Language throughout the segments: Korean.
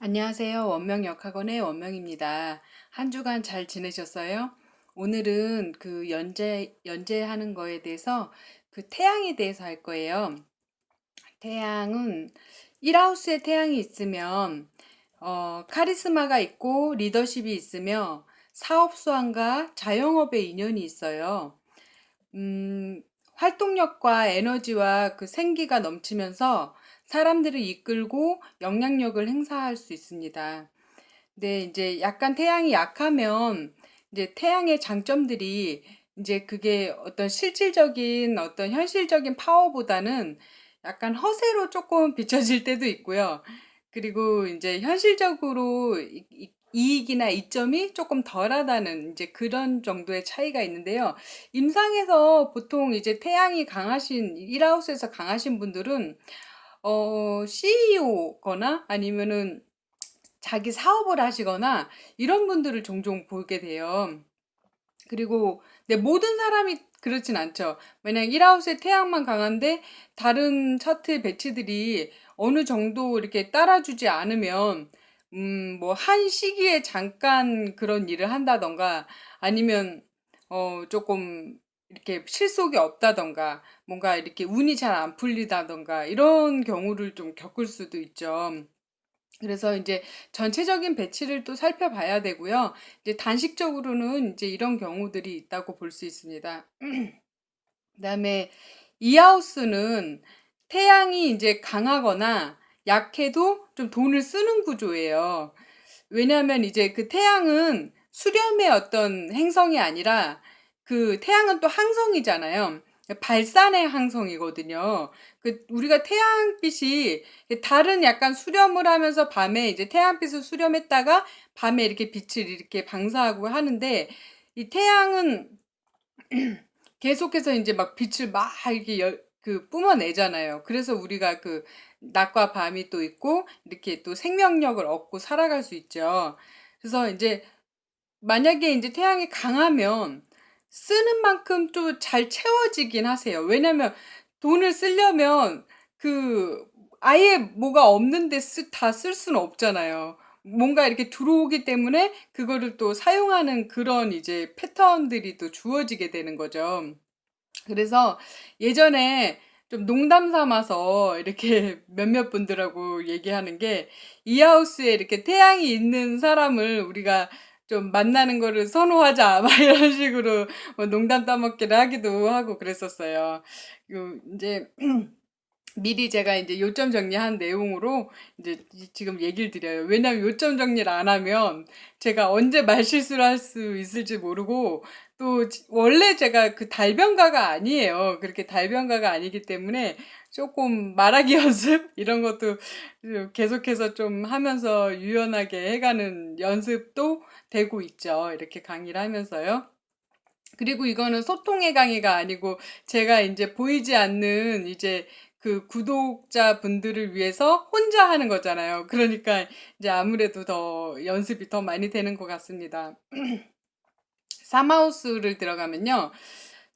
안녕하세요. 원명역학원의 원명입니다. 한 주간 잘 지내셨어요? 오늘은 그 연재, 연재하는 거에 대해서 그 태양에 대해서 할 거예요. 태양은 1하우스에 태양이 있으면 어, 카리스마가 있고 리더십이 있으며 사업 수완과 자영업의 인연이 있어요. 음, 활동력과 에너지와 그 생기가 넘치면서 사람들을 이끌고 영향력을 행사할 수 있습니다. 근데 이제 약간 태양이 약하면 이제 태양의 장점들이 이제 그게 어떤 실질적인 어떤 현실적인 파워보다는 약간 허세로 조금 비춰질 때도 있고요. 그리고 이제 현실적으로 이익이나 이점이 조금 덜하다는 이제 그런 정도의 차이가 있는데요. 임상에서 보통 이제 태양이 강하신, 1하우스에서 강하신 분들은 어, CEO거나 아니면은 자기 사업을 하시거나 이런 분들을 종종 보게 돼요. 그리고 네, 모든 사람이 그렇진 않죠. 만약 1하우스에 태양만 강한데 다른 차트 배치들이 어느 정도 이렇게 따라주지 않으면 음, 뭐 한 시기에 잠깐 그런 일을 한다던가 아니면 어, 조금 이렇게 실속이 없다던가 뭔가 이렇게 운이 잘 안 풀리다던가 이런 경우를 좀 겪을 수도 있죠. 그래서 이제 전체적인 배치를 또 살펴봐야 되고요. 이제 단식적으로는 이제 이런 경우들이 있다고 볼 수 있습니다. 그다음에 이 하우스는 태양이 이제 강하거나 약해도 좀 돈을 쓰는 구조예요. 왜냐하면 이제 그 태양은 수렴의 어떤 행성이 아니라 그 태양은 또 항성이잖아요. 발산의 항성이거든요. 그 우리가 태양빛이 다른 약간 수렴을 하면서 밤에 이제 태양빛을 수렴했다가 밤에 이렇게 빛을 이렇게 방사하고 하는데 이 태양은 계속해서 이제 막 빛을 막 이렇게 열, 그 뿜어내잖아요. 그래서 우리가 그 낮과 밤이 또 있고 이렇게 또 생명력을 얻고 살아갈 수 있죠. 그래서 이제 만약에 이제 태양이 강하면 쓰는 만큼 또 잘 채워지긴 하세요. 왜냐면 돈을 쓰려면 그 아예 뭐가 없는데 다 쓸 수는 없잖아요. 뭔가 이렇게 들어오기 때문에 그거를 또 사용하는 그런 이제 패턴들이 또 주어지게 되는 거죠. 그래서 예전에 좀 농담 삼아서 이렇게 몇몇 분들하고 얘기하는 게 이 하우스에 이렇게 태양이 있는 사람을 우리가 좀 만나는 거를 선호하자 막 이런 식으로 뭐 농담 따먹기를 하기도 하고 그랬었어요. 요 이제 미리 제가 이제 요점 정리한 내용으로 이제 지금 얘기를 드려요. 왜냐면 요점 정리를 안 하면 제가 언제 말실수를 할 수 있을지 모르고 또 원래 제가 그 달변가가 아니에요. 그렇게 달변가가 아니기 때문에 조금 말하기 연습 이런 것도 계속해서 좀 하면서 유연하게 해가는 연습도 되고 있죠. 이렇게 강의를 하면서요. 그리고 이거는 소통의 강의가 아니고 제가 이제 보이지 않는 이제 그 구독자 분들을 위해서 혼자 하는 거잖아요. 그러니까 이제 아무래도 더 연습이 더 많이 되는 것 같습니다. 사마우스를 들어가면요.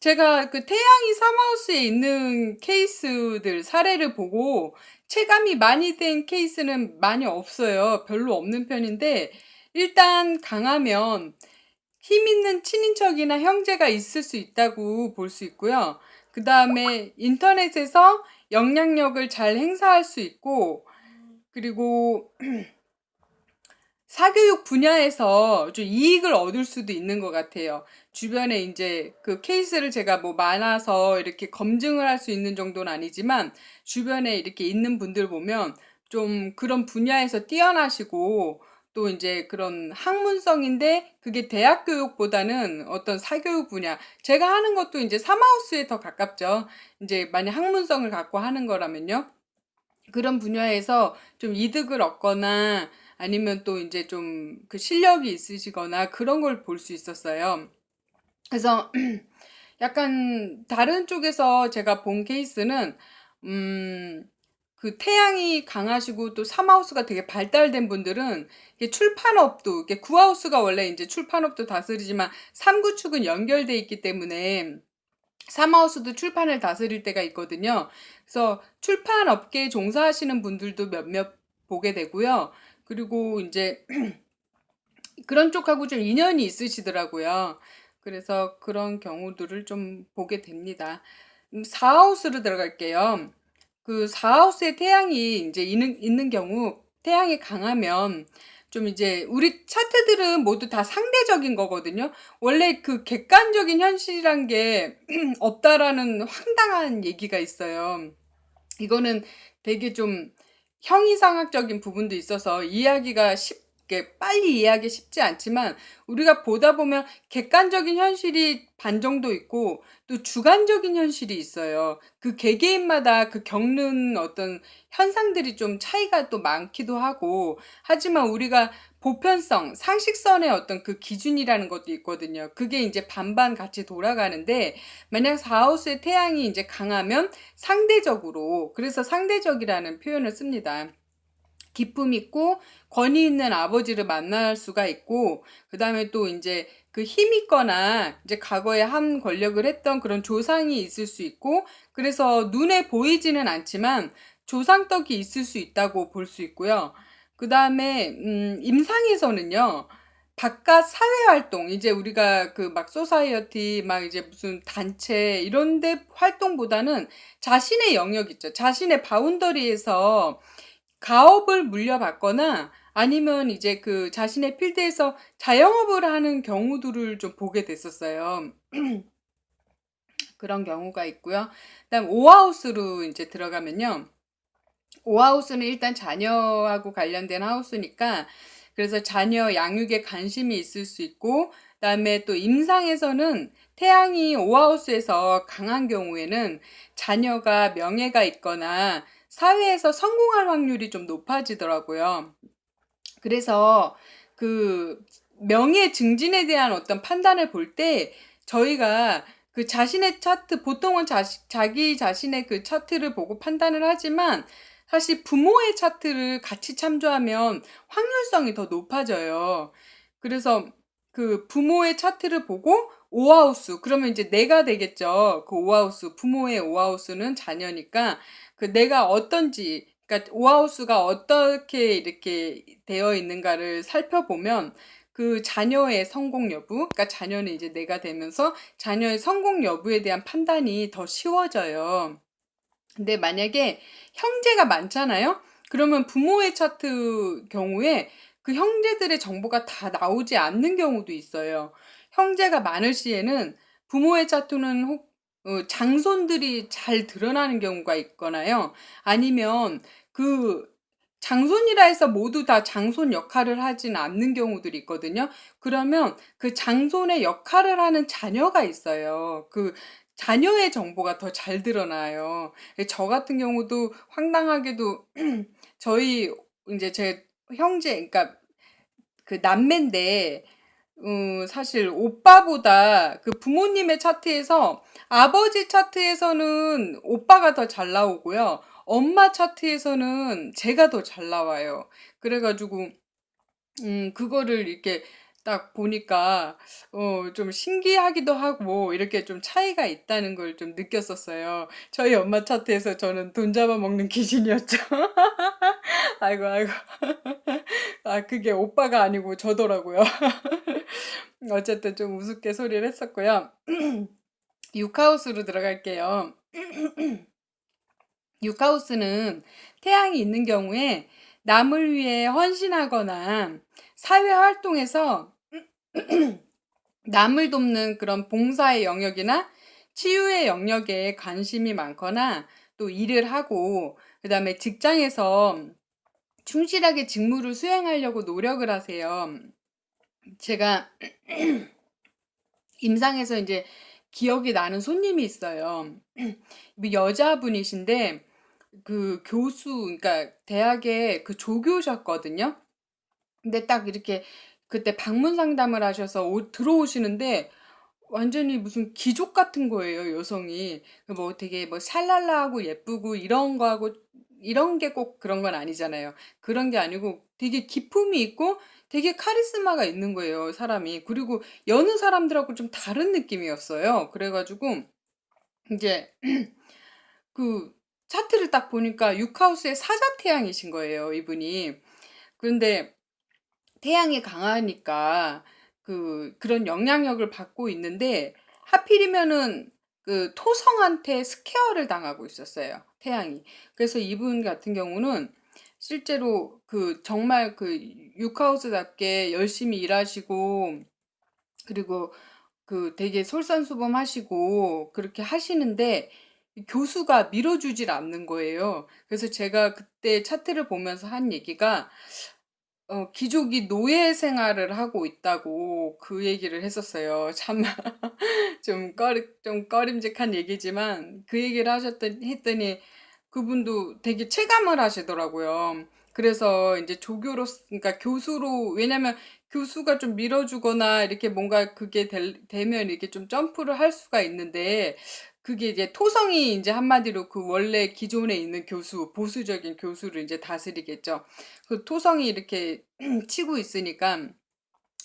제가 그 태양이 사마우스에 있는 케이스들 사례를 보고 체감이 많이 된 케이스는 많이 없어요. 별로 없는 편인데 일단 강하면 힘 있는 친인척이나 형제가 있을 수 있다고 볼 수 있고요. 그 다음에 인터넷에서 영향력을 잘 행사할 수 있고, 그리고 사교육 분야에서 좀 이익을 얻을 수도 있는 것 같아요. 주변에 이제 그 케이스를 제가 뭐 많아서 이렇게 검증을 할 수 있는 정도는 아니지만 주변에 이렇게 있는 분들 보면 좀 그런 분야에서 뛰어나시고 또 이제 그런 학문성인데 그게 대학 교육보다는 어떤 사교육 분야. 제가 하는 것도 이제 사마우스에 더 가깝죠. 이제 만약 학문성을 갖고 하는 거라면요. 그런 분야에서 좀 이득을 얻거나 아니면 또 이제 좀 그 실력이 있으시거나 그런 걸 볼 수 있었어요. 그래서 약간 다른 쪽에서 제가 본 케이스는 음, 그 태양이 강하시고 또 삼하우스가 되게 발달된 분들은 출판업도 이게 구하우스가 원래 이제 출판업도 다스리지만 삼구축은 연결돼 있기 때문에 삼하우스도 출판을 다스릴 때가 있거든요. 그래서 출판 업계에 종사하시는 분들도 몇몇 보게 되고요. 그리고 이제 그런 쪽하고 좀 인연이 있으시더라고요. 그래서 그런 경우들을 좀 보게 됩니다. 음, 4하우스로 들어갈게요. 그 4하우스에 태양이 이제 있는, 있는 경우, 태양이 강하면 좀 이제 우리 차트들은 모두 다 상대적인 거거든요. 원래 그 객관적인 현실이란 게 없다라는 황당한 얘기가 있어요. 이거는 되게 좀 형이상학적인 부분도 있어서 이해하기가 쉽게 빨리 이해하기 쉽지 않지만 우리가 보다 보면 객관적인 현실이 반 정도 있고 또 주관적인 현실이 있어요. 그 개개인마다 그 겪는 어떤 현상들이 좀 차이가 또 많기도 하고 하지만 우리가 보편성, 상식선의 어떤 그 기준이라는 것도 있거든요. 그게 이제 반반 같이 돌아가는데 만약 4하우스의 태양이 이제 강하면 상대적으로 그래서 상대적이라는 표현을 씁니다. 기품 있고 권위 있는 아버지를 만날 수가 있고 그 다음에 또 이제 그 힘 있거나 이제 과거에 한 권력을 했던 그런 조상이 있을 수 있고 그래서 눈에 보이지는 않지만 조상떡이 있을 수 있다고 볼 수 있고요. 그 다음에 음 임상에서는요. 바깥 사회 활동 이제 우리가 그 막 소사이어티 막 이제 무슨 단체 이런 데 활동보다는 자신의 영역 있죠. 자신의 바운더리에서 가업을 물려받거나 아니면 이제 그 자신의 필드에서 자영업을 하는 경우들을 좀 보게 됐었어요. 그런 경우가 있고요. 그다음 오하우스로 이제 들어가면요. 오하우스는 일단 자녀하고 관련된 하우스니까 그래서 자녀 양육에 관심이 있을 수 있고 그다음에 또 임상에서는 태양이 오하우스에서 강한 경우에는 자녀가 명예가 있거나 사회에서 성공할 확률이 좀 높아지더라고요. 그래서 그 명예 증진에 대한 어떤 판단을 볼 때 저희가 그 자신의 차트, 보통은 자, 자기 자신의 그 차트를 보고 판단을 하지만 사실 부모의 차트를 같이 참조하면 확률성이 더 높아져요. 그래서 그 부모의 차트를 보고 오하우스, 그러면 이제 내가 되겠죠. 그 오하우스, 부모의 오하우스는 자녀니까 그 내가 어떤지, 그러니까 오하우스가 어떻게 이렇게 되어 있는가를 살펴보면 그 자녀의 성공 여부, 그러니까 자녀는 이제 내가 되면서 자녀의 성공 여부에 대한 판단이 더 쉬워져요. 근데 만약에 형제가 많잖아요? 그러면 부모의 차트 경우에 그 형제들의 정보가 다 나오지 않는 경우도 있어요. 형제가 많을 시에는 부모의 차트는 혹 어, 장손들이 잘 드러나는 경우가 있거나요. 아니면 그 장손이라 해서 모두 다 장손 역할을 하진 않는 경우들이 있거든요. 그러면 그 장손의 역할을 하는 자녀가 있어요. 그 자녀의 정보가 더 잘 드러나요. 저 같은 경우도 황당하게도 저희 이제 제 형제, 그러니까 그 남매인데 음, 사실 오빠보다 그 부모님의 차트에서 아버지 차트에서는 오빠가 더 잘 나오고요. 엄마 차트에서는 제가 더 잘 나와요. 그래가지고 음, 그거를 이렇게 딱 보니까 어, 좀 신기하기도 하고 이렇게 좀 차이가 있다는 걸 좀 느꼈었어요. 저희 엄마 차트에서 저는 돈 잡아먹는 귀신이었죠. 아이고, 아이고. 아, 그게 오빠가 아니고 저더라고요. 어쨌든 좀 우습게 소리를 했었고요. 육하우스로 들어갈게요. 육하우스는 태양이 있는 경우에 남을 위해 헌신하거나 사회 활동에서 남을 돕는 그런 봉사의 영역이나 치유의 영역에 관심이 많거나 또 일을 하고 그 다음에 직장에서 충실하게 직무를 수행하려고 노력을 하세요. 제가 임상에서 이제 기억이 나는 손님이 있어요. 여자분이신데 그 교수 그러니까 대학에 그 조교셨거든요. 근데 딱 이렇게 그때 방문 상담을 하셔서 오, 들어오시는데 완전히 무슨 귀족 같은 거예요, 여성이. 뭐 되게 뭐 샬랄라하고 예쁘고 이런 거하고 이런 게 꼭 그런 건 아니잖아요. 그런 게 아니고 되게 기품이 있고 되게 카리스마가 있는 거예요, 사람이. 그리고 여느 사람들하고 좀 다른 느낌이었어요. 그래가지고 이제 그 차트를 딱 보니까 육하우스의 사자태양이신 거예요, 이분이. 그런데 태양이 강하니까 그 그런 영향력을 받고 있는데 하필이면은 그 토성한테 스퀘어를 당하고 있었어요. 태양이. 그래서 이분 같은 경우는 실제로 그 정말 그 유카우스답게 열심히 일하시고 그리고 그 되게 솔선수범하시고 그렇게 하시는데 교수가 밀어주질 않는 거예요. 그래서 제가 그때 차트를 보면서 한 얘기가 어, 귀족이 노예 생활을 하고 있다고 그 얘기를 했었어요. 참, 좀 꺼리, 좀 꺼림직한 얘기지만 그 얘기를 하셨더니, 했더니 그분도 되게 체감을 하시더라고요. 그래서 이제 조교로, 그러니까 교수로, 왜냐면 교수가 좀 밀어 주거나 이렇게 뭔가 그게 될, 되면 이렇게 좀 점프를 할 수가 있는데 그게 이제 토성이 이제 한마디로 그 원래 기존에 있는 교수, 보수적인 교수를 이제 다스리겠죠. 그 토성이 이렇게 치고 있으니까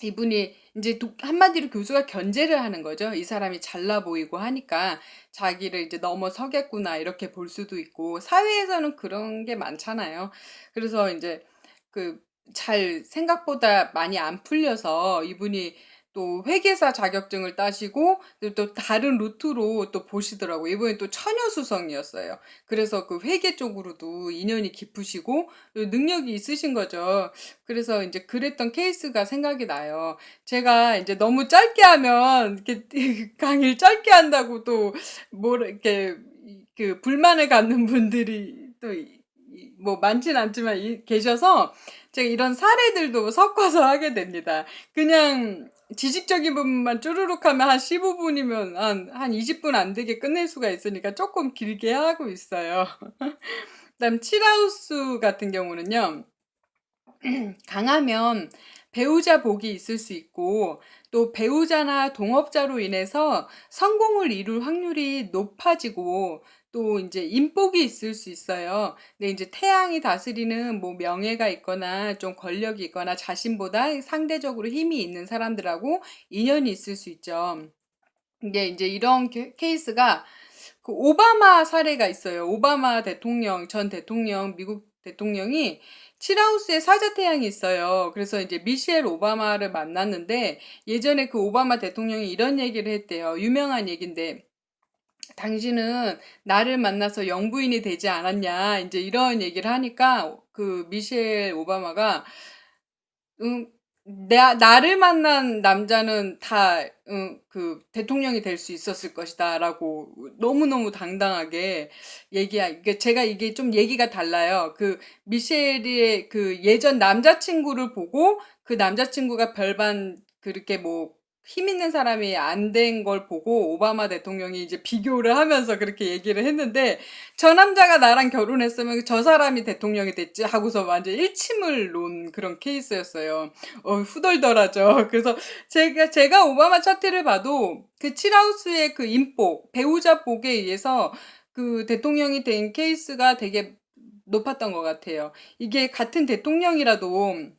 이분이 도- 한마디로 교수가 견제를 하는 거죠. 이 사람이 잘나 보이고 하니까 자기를 이제 넘어서겠구나 이렇게 볼 수도 있고 사회에서는 그런 게 많잖아요. 그래서 이제 그 잘 생각보다 많이 안 풀려서 이분이 또 회계사 자격증을 따시고 또 다른 루트로 또 보시더라고요. 이번에 또 처녀수성이었어요. 그래서 그 회계 쪽으로도 인연이 깊으시고 또 능력이 있으신 거죠. 그래서 이제 그랬던 케이스가 생각이 나요. 제가 이제 너무 짧게 하면 이렇게 강의를 짧게 한다고 또 뭐라 이렇게 그 불만을 갖는 분들이 또 뭐 많진 않지만 이- 계셔서 제가 이런 사례들도 섞어서 하게 됩니다. 그냥 지식적인 부분만 쭈루룩 하면 한 15분이면 한, 한 20분 안 되게 끝낼 수가 있으니까 조금 길게 하고 있어요. 그 다음 칠하우스 같은 경우는요. 강하면 배우자 복이 있을 수 있고 또 배우자나 동업자로 인해서 성공을 이룰 확률이 높아지고 또 이제 인복이 있을 수 있어요. 근데 이제 태양이 다스리는 뭐 명예가 있거나 좀 권력이 있거나 자신보다 상대적으로 힘이 있는 사람들하고 인연이 있을 수 있죠. 이게 이제 이런 케- 케이스가 그 오바마 사례가 있어요. 오바마 대통령, 전 대통령, 미국 대통령이 칠하우스에 사자 태양이 있어요. 그래서 이제 미셸 오바마를 만났는데 예전에 그 오바마 대통령이 이런 얘기를 했대요. 유명한 얘긴데 당신은 나를 만나서 영부인이 되지 않았냐. 이제 이런 얘기를 하니까 그 미셸 오바마가 응, 나, 나를 만난 남자는 다, 응, 그, 대통령이 될 수 있었을 것이다. 라고 너무너무 당당하게 얘기하, 이게 제가 이게 좀 얘기가 달라요. 그, 미셸의 그 예전 남자친구를 보고 그 남자친구가 별반 그렇게 뭐, 힘 있는 사람이 안 된 걸 보고 오바마 대통령이 이제 비교를 하면서 그렇게 얘기를 했는데 저 남자가 나랑 결혼했으면 저 사람이 대통령이 됐지 하고서 완전 일침을 놓은 그런 케이스였어요. 어, 후덜덜하죠. 그래서 제가, 제가 오바마 차트를 봐도 그 칠하우스의 그 인복, 배우자 복에 의해서 그 대통령이 된 케이스가 되게 높았던 것 같아요. 이게 같은 대통령이라도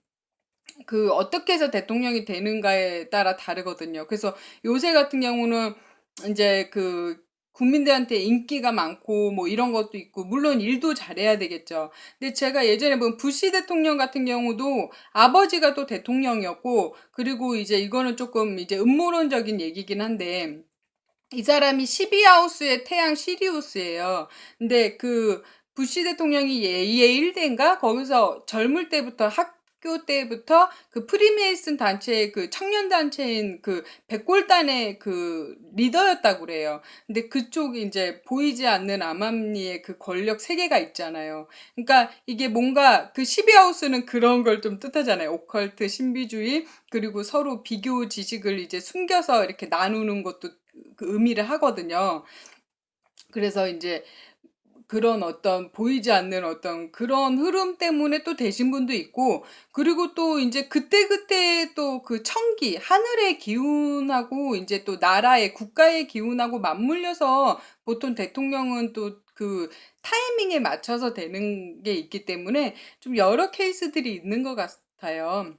그 어떻게 해서 대통령이 되는가에 따라 다르거든요. 그래서 요새 같은 경우는 이제 그 국민들한테 인기가 많고 뭐 이런 것도 있고 물론 일도 잘해야 되겠죠. 근데 제가 예전에 본 부시 대통령 같은 경우도 아버지가 또 대통령이었고 그리고 이제 이거는 조금 이제 음모론적인 얘기긴 한데 이 사람이 12하우스의 태양 시리우스예요. 근데 그 부시 대통령이 예, 예일대인가 거기서 젊을 때부터 학 교 때부터 그 프리메이슨 단체의 그 청년 단체인 그 백골단의 그 리더였다고 그래요. 근데 그쪽이 이제 보이지 않는 암암리의 그 권력 세계가 있잖아요. 그러니까 이게 뭔가 그 12하우스는 그런 걸 좀 뜻하잖아요. 오컬트, 신비주의, 그리고 서로 비교 지식을 이제 숨겨서 이렇게 나누는 것도 그 의미를 하거든요. 그래서 이제 그런 어떤 보이지 않는 어떤 그런 흐름 때문에 또 되신 분도 있고, 그리고 또 이제 그때그때 또 그 청기, 하늘의 기운하고 이제 또 나라의, 국가의 기운하고 맞물려서 보통 대통령은 또 그 타이밍에 맞춰서 되는 게 있기 때문에 좀 여러 케이스들이 있는 것 같아요.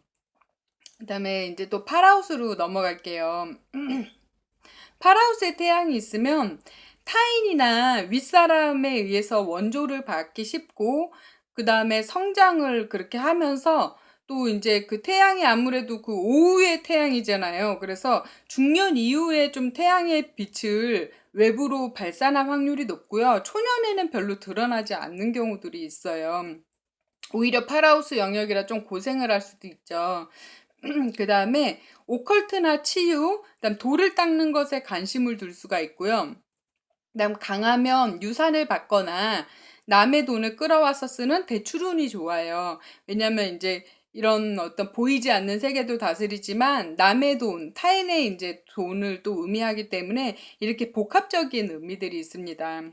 그다음에 이제 또 파라우스로 넘어갈게요. 파라우스에 태양이 있으면 타인이나 윗사람에 의해서 원조를 받기 쉽고, 그 다음에 성장을 그렇게 하면서 또 이제 그 태양이 아무래도 그 오후의 태양이잖아요. 그래서 중년 이후에 좀 태양의 빛을 외부로 발산할 확률이 높고요. 초년에는 별로 드러나지 않는 경우들이 있어요. 오히려 파라우스 영역이라 좀 고생을 할 수도 있죠. 그 다음에 오컬트나 치유, 그다음 돌을 닦는 것에 관심을 둘 수가 있고요. 그다음 강하면 유산을 받거나 남의 돈을 끌어와서 쓰는 대출운이 좋아요. 왜냐면 이제 이런 어떤 보이지 않는 세계도 다스리지만 남의 돈, 타인의 이제 돈을 또 의미하기 때문에 이렇게 복합적인 의미들이 있습니다.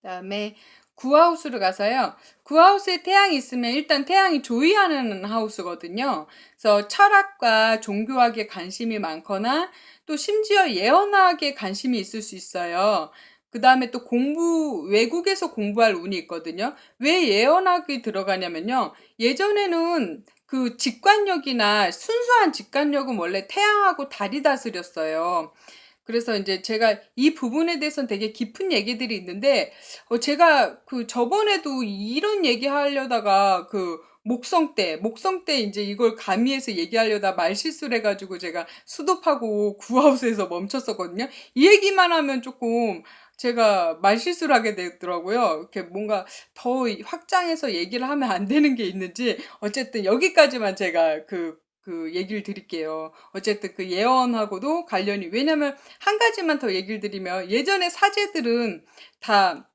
그다음에 구하우스로 가서요. 구하우스에 태양이 있으면 일단 태양이 조이하는 하우스거든요. 그래서 철학과 종교학에 관심이 많거나 또 심지어 예언학에 관심이 있을 수 있어요. 그 다음에 또 공부, 외국에서 공부할 운이 있거든요. 왜 예언학이 들어가냐면요. 예전에는 그 직관력이나 순수한 직관력은 원래 태양하고 달이 다스렸어요. 그래서 이제 제가 이 부분에 대해서는 되게 깊은 얘기들이 있는데, 어, 제가 그 저번에도 이런 얘기 하려다가 그 목성 때, 목성 때 이제 이걸 가미해서 얘기하려다 말 실수를 해 가지고 제가 수도하고 구하우스에서 멈췄었거든요. 이 얘기만 하면 조금 제가 말 실수를 하게 되더라고요. 이렇게 뭔가 더 확장해서 얘기를 하면 안 되는 게 있는지, 어쨌든 여기까지만 제가 그 그 얘기를 드릴게요. 어쨌든 그 예언하고도 관련이 왜냐면 한 가지만 더 얘기를 드리면 예전에 사제들은 다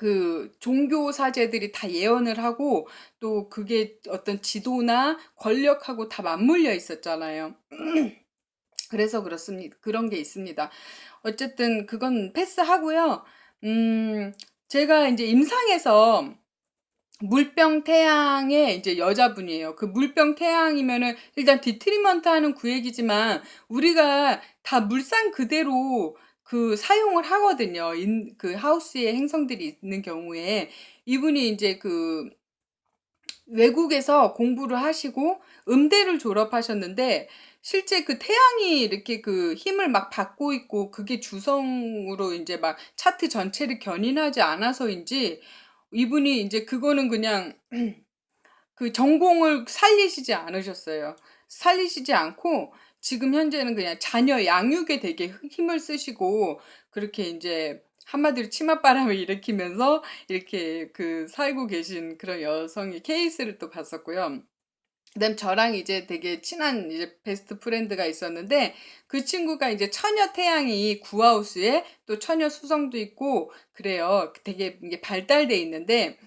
그 종교 사제들이 다 예언을 하고 또 그게 어떤 지도나 권력하고 다 맞물려 있었잖아요. 그래서 그렇습니다. 그런 게 있습니다. 어쨌든 그건 패스하고요. 음, 제가 이제 임상에서 물병 태양의 이제 여자분이에요. 그 물병 태양이면은 일단 디트리먼트 하는 구획이지만 우리가 다 물상 그대로 그 사용을 하거든요. 인, 그 하우스에 행성들이 있는 경우에 이분이 이제 그 외국에서 공부를 하시고 음대를 졸업하셨는데 실제 그 태양이 이렇게 그 힘을 막 받고 있고 그게 주성으로 이제 막 차트 전체를 견인하지 않아서인지 이분이 이제 그거는 그냥 그 전공을 살리시지 않으셨어요. 살리시지 않고 지금 현재는 그냥 자녀 양육에 되게 힘을 쓰시고 그렇게 이제 한마디로 치맛바람을 일으키면서 이렇게 그 살고 계신 그런 여성의 케이스를 또 봤었고요. 그다음 저랑 이제 되게 친한 이제 베스트 프렌드가 있었는데 그 친구가 이제 처녀 태양이 구하우스에 또 처녀 수성도 있고 그래요. 되게 이게 발달돼 있는데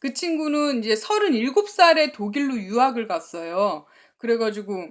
그 친구는 이제 37살에 독일로 유학을 갔어요. 그래가지고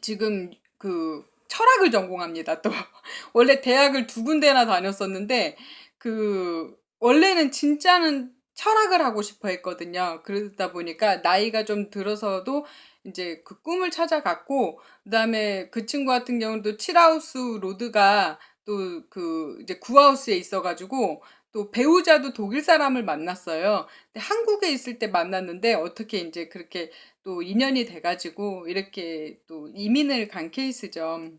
지금 그 철학을 전공합니다. 또 원래 대학을 두 군데나 다녔었는데 그 원래는 진짜는 철학을 하고 싶어 했거든요. 그러다 보니까 나이가 좀 들어서도 이제 그 꿈을 찾아갔고, 그 다음에 그 친구 같은 경우도 칠하우스 로드가 또 그 이제 구하우스에 있어 가지고 또 배우자도 독일 사람을 만났어요. 근데 한국에 있을 때 만났는데 어떻게 이제 그렇게 또 인연이 돼 가지고 이렇게 또 이민을 간 케이스죠.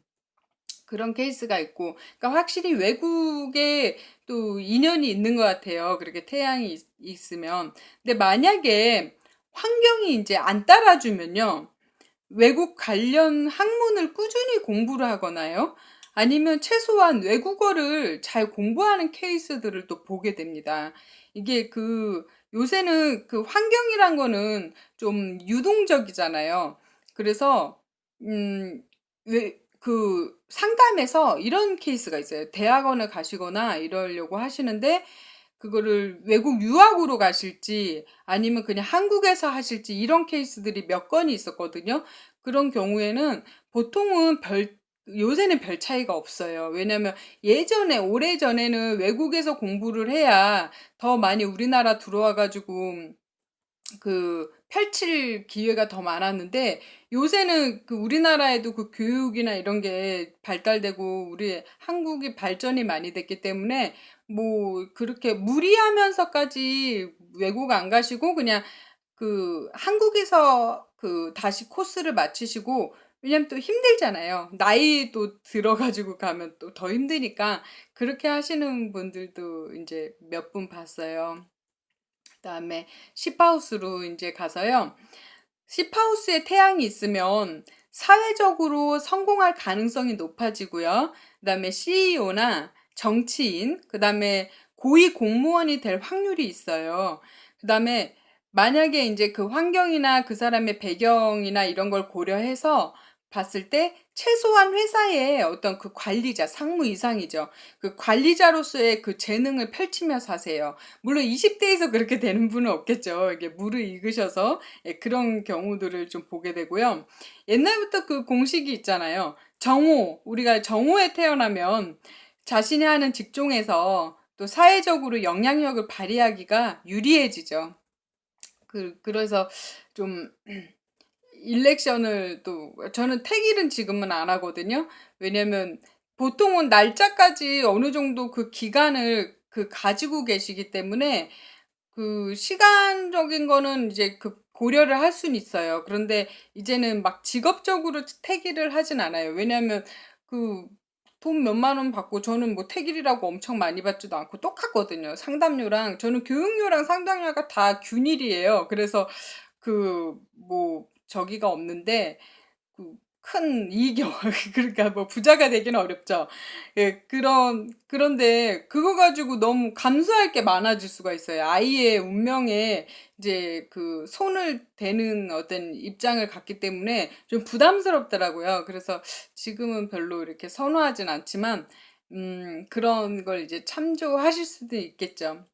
그런 케이스가 있고, 그러니까 확실히 외국에 또 인연이 있는 것 같아요. 그렇게 태양이 있, 으면 근데 만약에 환경이 이제 안 따라주면요. 외국 관련 학문을 꾸준히 공부를 하거나요. 아니면 최소한 외국어를 잘 공부하는 케이스들을 또 보게 됩니다. 이게 그 요새는 그 환경이란 거는 좀 유동적이잖아요. 그래서 음, 왜, 그 상담에서 이런 케이스가 있어요. 대학원을 가시거나 이러려고 하시는데 그거를 외국 유학으로 가실지 아니면 그냥 한국에서 하실지 이런 케이스들이 몇 건이 있었거든요. 그런 경우에는 보통은 별 요새는 별 차이가 없어요. 왜냐면 예전에 오래 전에는 외국에서 공부를 해야 더 많이 우리나라 들어와 가지고 그 펼칠 기회가 더 많았는데 요새는 그 우리나라에도 그 교육이나 이런 게 발달되고 우리 한국이 발전이 많이 됐기 때문에 뭐 그렇게 무리하면서까지 외국 안 가시고 그냥 그 한국에서 그 다시 코스를 마치시고 왜냐면 또 힘들잖아요. 나이도 들어가지고 가면 또 더 힘드니까 그렇게 하시는 분들도 이제 몇 분 봤어요. 그다음에 시파우스로 이제 가서요. 10하우스에 태양이 있으면 사회적으로 성공할 가능성이 높아지고요. 그다음에 CEO나 정치인, 그다음에 고위 공무원이 될 확률이 있어요. 그다음에 만약에 이제 그 환경이나 그 사람의 배경이나 이런 걸 고려해서 봤을 때 최소한 회사의 어떤 그 관리자, 상무 이상이죠. 그 관리자로서의 그 재능을 펼치면서 하세요. 물론 20대에서 그렇게 되는 분은 없겠죠. 이게 무르익으셔서 예, 그런 경우들을 좀 보게 되고요. 옛날부터 그 공식이 있잖아요. 정오, 우리가 정오에 태어나면 자신이 하는 직종에서 또 사회적으로 영향력을 발휘하기가 유리해지죠. 그, 그래서 좀 일렉션을 또 저는 택일은 지금은 안 하거든요. 왜냐면 보통은 날짜까지 어느 정도 그 기간을 그 가지고 계시기 때문에 그 시간적인 거는 이제 그 고려를 할 수는 있어요. 그런데 이제는 막 직업적으로 택일을 하진 않아요. 왜냐하면 그 돈 몇만 원 받고 저는 뭐 택일이라고 엄청 많이 받지도 않고 똑같거든요. 상담료랑 저는 교육료랑 상담료가 다 균일이에요. 그래서 그뭐 저기가 없는데 그 큰 이익이 없- 그러니까 뭐 부자가 되기는 어렵죠. 예, 그런 그런데 그거 가지고 너무 감수할 게 많아질 수가 있어요. 아이의 운명에 이제 그 손을 대는 어떤 입장을 갖기 때문에 좀 부담스럽더라고요. 그래서 지금은 별로 이렇게 선호하진 않지만 음, 그런 걸 이제 참조하실 수도 있겠죠.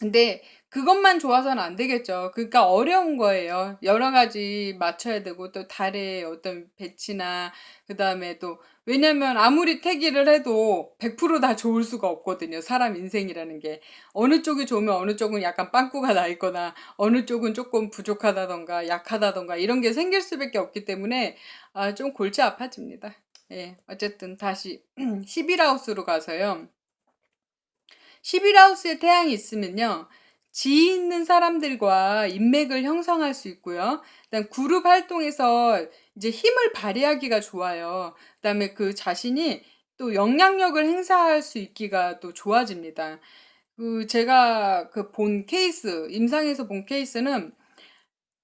근데 그것만 좋아서는 안 되겠죠. 그러니까 어려운 거예요. 여러 가지 맞춰야 되고 또 달의 어떤 배치나 그다음에 또 왜냐면 아무리 태기를 해도 100%다 좋을 수가 없거든요. 사람 인생이라는 게. 어느 쪽이 좋으면 어느 쪽은 약간 빵꾸가 나 있거나 어느 쪽은 조금 부족하다던가 약하다던가 이런 게 생길 수밖에 없기 때문에 아, 좀 골치 아파집니다. 예. 어쨌든 다시 11하우스로 가서요. 11하우스에 태양이 있으면요. 지위 있는 사람들과 인맥을 형성할 수 있고요. 그다음 그룹 활동에서 이제 힘을 발휘하기가 좋아요. 그다음에 그 자신이 또 영향력을 행사할 수 있기가 또 좋아집니다. 그 제가 그 본 케이스, 임상에서 본 케이스는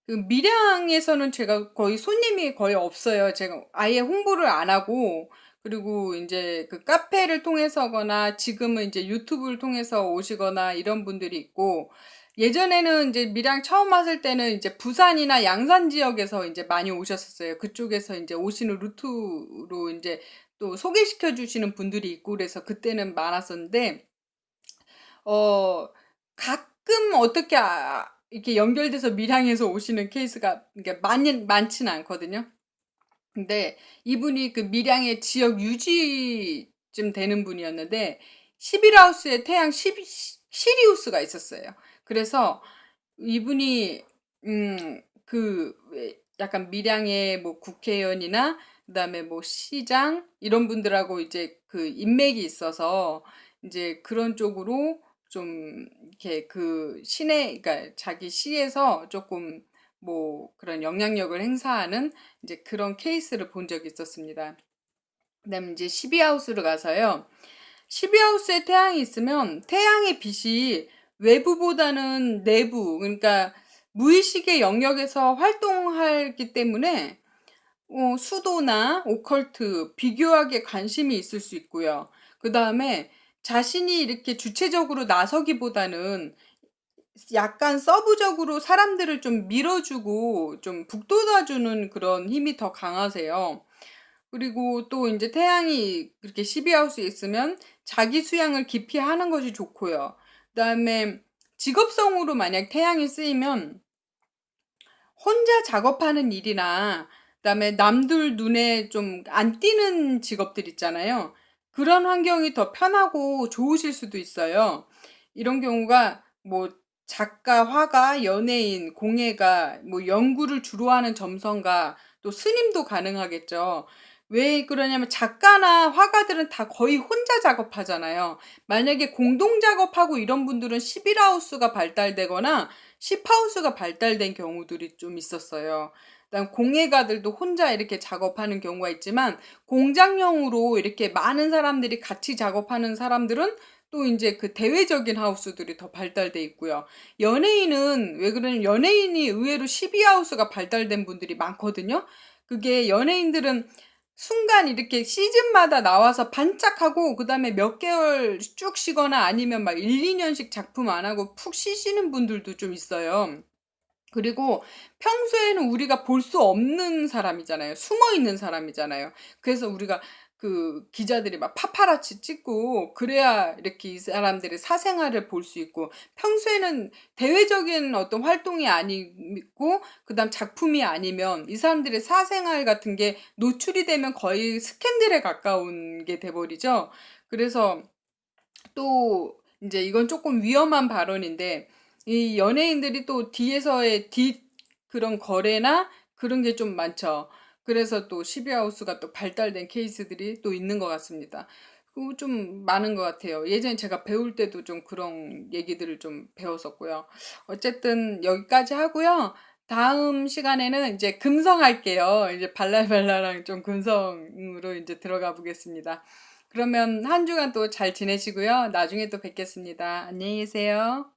그 밀양에서는 제가 거의 손님이 거의 없어요. 제가 아예 홍보를 안 하고 그리고 이제 그 카페를 통해서거나 지금은 이제 유튜브를 통해서 오시거나 이런 분들이 있고 예전에는 이제 밀양 처음 왔을 때는 이제 부산이나 양산 지역에서 이제 많이 오셨었어요. 그쪽에서 이제 오시는 루트로 이제 또 소개시켜 주시는 분들이 있고 그래서 그때는 많았었는데 어 가끔 어떻게 아, 이렇게 연결돼서 밀양에서 오시는 케이스가 이게 많이 많지는 않거든요. 근데 이분이 그 밀양의 지역 유지쯤 되는 분이었는데 11하우스에 태양 10, 시리우스가 있었어요. 그래서 이분이 음 그 약간 밀양의 뭐 국회의원이나 그다음에 뭐 시장 이런 분들하고 이제 그 인맥이 있어서 이제 그런 쪽으로 좀 이렇게 그 시내 그러니까 자기 시에서 조금 뭐 그런 영향력을 행사하는 이제 그런 케이스를 본 적이 있었습니다. 그다음에 이제 12하우스로 가서요. 12하우스에 태양이 있으면 태양의 빛이 외부보다는 내부 그러니까 무의식의 영역에서 활동하기 때문에 어, 수도나 오컬트, 비교학에 관심이 있을 수 있고요. 그 다음에 자신이 이렇게 주체적으로 나서기보다는 약간 서브적으로 사람들을 좀 밀어주고 좀 북돋아주는 그런 힘이 더 강하세요. 그리고 또 이제 태양이 그렇게 12하우스에 있으면 자기 수양을 깊이 하는 것이 좋고요. 그 다음에 직업성으로 만약 태양이 쓰이면 혼자 작업하는 일이나 그다음에 남들 눈에 좀 안 띄는 직업들 있잖아요. 그런 환경이 더 편하고 좋으실 수도 있어요. 이런 경우가 뭐 작가, 화가, 연예인, 공예가, 뭐 연구를 주로 하는 점성가, 또 스님도 가능하겠죠. 왜 그러냐면 작가나 화가들은 다 거의 혼자 작업하잖아요. 만약에 공동 작업하고 이런 분들은 11하우스가 발달되거나 10하우스가 발달된 경우들이 좀 있었어요. 그다음 공예가들도 혼자 이렇게 작업하는 경우가 있지만 공장형으로 이렇게 많은 사람들이 같이 작업하는 사람들은 또 이제 그 대외적인 하우스들이 더 발달돼 있고요. 연예인은 왜 그러냐면 연예인이 의외로 12 하우스가 발달된 분들이 많거든요. 그게 연예인들은 순간 이렇게 시즌마다 나와서 반짝하고 그다음에 몇 개월 쭉 쉬거나 아니면 막 1, 2년씩 작품 안 하고 푹 쉬시는 분들도 좀 있어요. 그리고 평소에는 우리가 볼 수 없는 사람이잖아요. 숨어 있는 사람이잖아요. 그래서 우리가 그 기자들이 막 파파라치 찍고 그래야 이렇게 이 사람들의 사생활을 볼 수 있고 평소에는 대외적인 어떤 활동이 아니고 그다음 작품이 아니면 이 사람들의 사생활 같은 게 노출이 되면 거의 스캔들에 가까운 게 돼버리죠. 그래서 또 이제 이건 조금 위험한 발언인데 이 연예인들이 또 뒤에서의 뒷 그런 거래나 그런 게 좀 많죠. 그래서 또 시비하우스가 또 발달된 케이스들이 또 있는 것 같습니다. 그거 좀 많은 것 같아요. 예전에 제가 배울 때도 좀 그런 얘기들을 좀 배웠었고요. 어쨌든 여기까지 하고요. 다음 시간에는 이제 금성 할게요. 이제 발랄발랄랑 좀 금성으로 이제 들어가 보겠습니다. 그러면 한 주간 또 잘 지내시고요. 나중에 또 뵙겠습니다. 안녕히 계세요.